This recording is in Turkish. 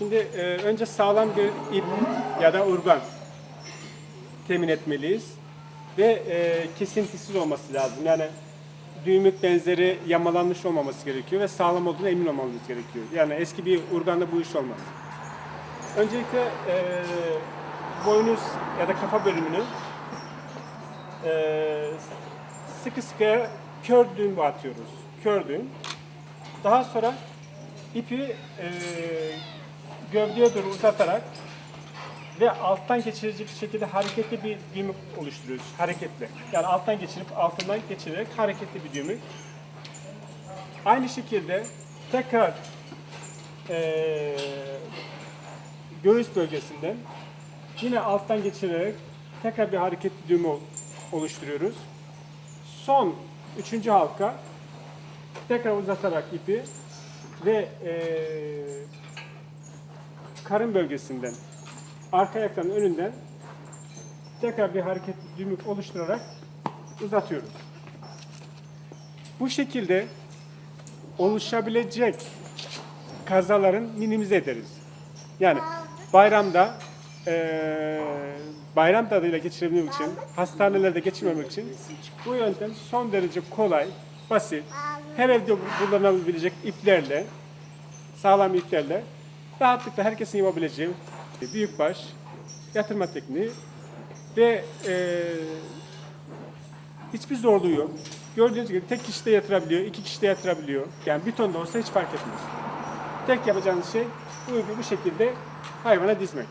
Şimdi e, önce sağlam bir ip ya da urgan temin etmeliyiz. Ve e, kesintisiz olması lazım. Yani düğümük benzeri yamalanmış olmaması gerekiyor ve sağlam olduğuna emin olmamız gerekiyor. Yani eski bir urganda bu iş olmaz. Öncelikle e, boynuz ya da kafa bölümünü e, sıkı sıkıya kör düğüm batıyoruz. Kör düğüm. Daha sonra ipi e, gövdeye doğru uzatarak ve alttan geçirecek şekilde hareketli bir düğümü oluşturuyoruz. Hareketli. Yani alttan geçirip altından geçirerek hareketli bir düğümü. Aynı şekilde tekrar eee göğüs bölgesinden yine alttan geçirerek tekrar bir hareketli düğümü ol- oluşturuyoruz. Son üçüncü halka tekrar uzatarak ipi ve eee karın bölgesinden arka ayakların önünden tekrar bir hareketli düğümük oluşturarak uzatıyoruz. Bu şekilde oluşabilecek kazaların minimize ederiz. Yani bayramda eee bayram tadıyla geçirebilmek için, hastanelerde geçirmemek için bu yöntem son derece kolay, basit, her evde kullanılabilecek iplerle, sağlam iplerle rahatlıkla herkesin yapabileceği büyükbaş yatırma tekniği ve eee, hiçbir zorluğu yok. Gördüğünüz gibi tek kişi de yatırabiliyor, iki kişi de yatırabiliyor. Yani bir ton da olsa hiç fark etmez. Tek yapacağınız şey bu bu şekilde hayvana dizmek.